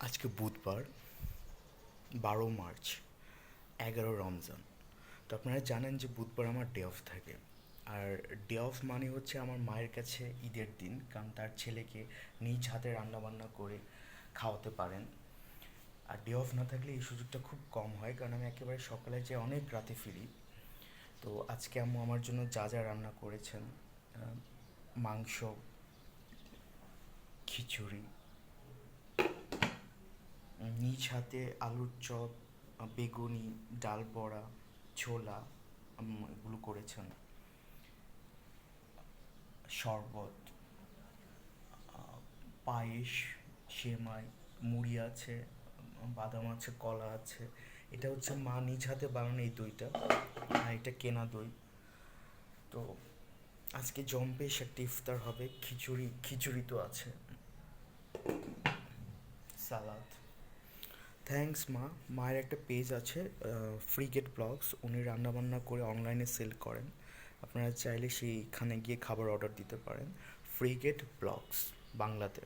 আজকে বুধবার, বারো মার্চ, এগারো রমজান। তো আপনারা জানেন যে বুধবার আমার ডে অফ থাকে। আর ডে অফ মানে হচ্ছে আমার মায়ের কাছে ঈদের দিন, কারণ তার ছেলেকে নিজ হাতে রান্নাবান্না করে খাওয়াতে পারেন। আর ডে অফ না থাকলে এই সুযোগটা খুব কম হয়, কারণ আমি একেবারে সকালে যে অনেক রাতে ফিরি। তো আজকে আম্মু আমার জন্য যা যা রান্না করেছেন মাংস, খিচুড়ি নিজ হাতে আলুর চপ, বেগুনি, ডাল বড়া, ছোলা এগুলো করেছেন। শরবত পায়েস, সেমাই, মুড়ি আছে, বাদাম আছে, কলা আছে। এটা হচ্ছে মা নিজ হাতে বানানো এই দইটা, আর এটা কেনা দই। তো আজকে জম্পেশ একটা ইফতার হবে, খিচুড়ি খিচুড়ি তো আছে। সালাদ। থ্যাঙ্কস মা। মায়ের একটা পেজ আছে ফ্রি গেট ব্লগস উনি রান্নাবান্না করে অনলাইনে সেল করেন। আপনারা চাইলে সেইখানে গিয়ে খাবার অর্ডার দিতে পারেন। ফ্রি গেট ব্লগস বাংলাতে।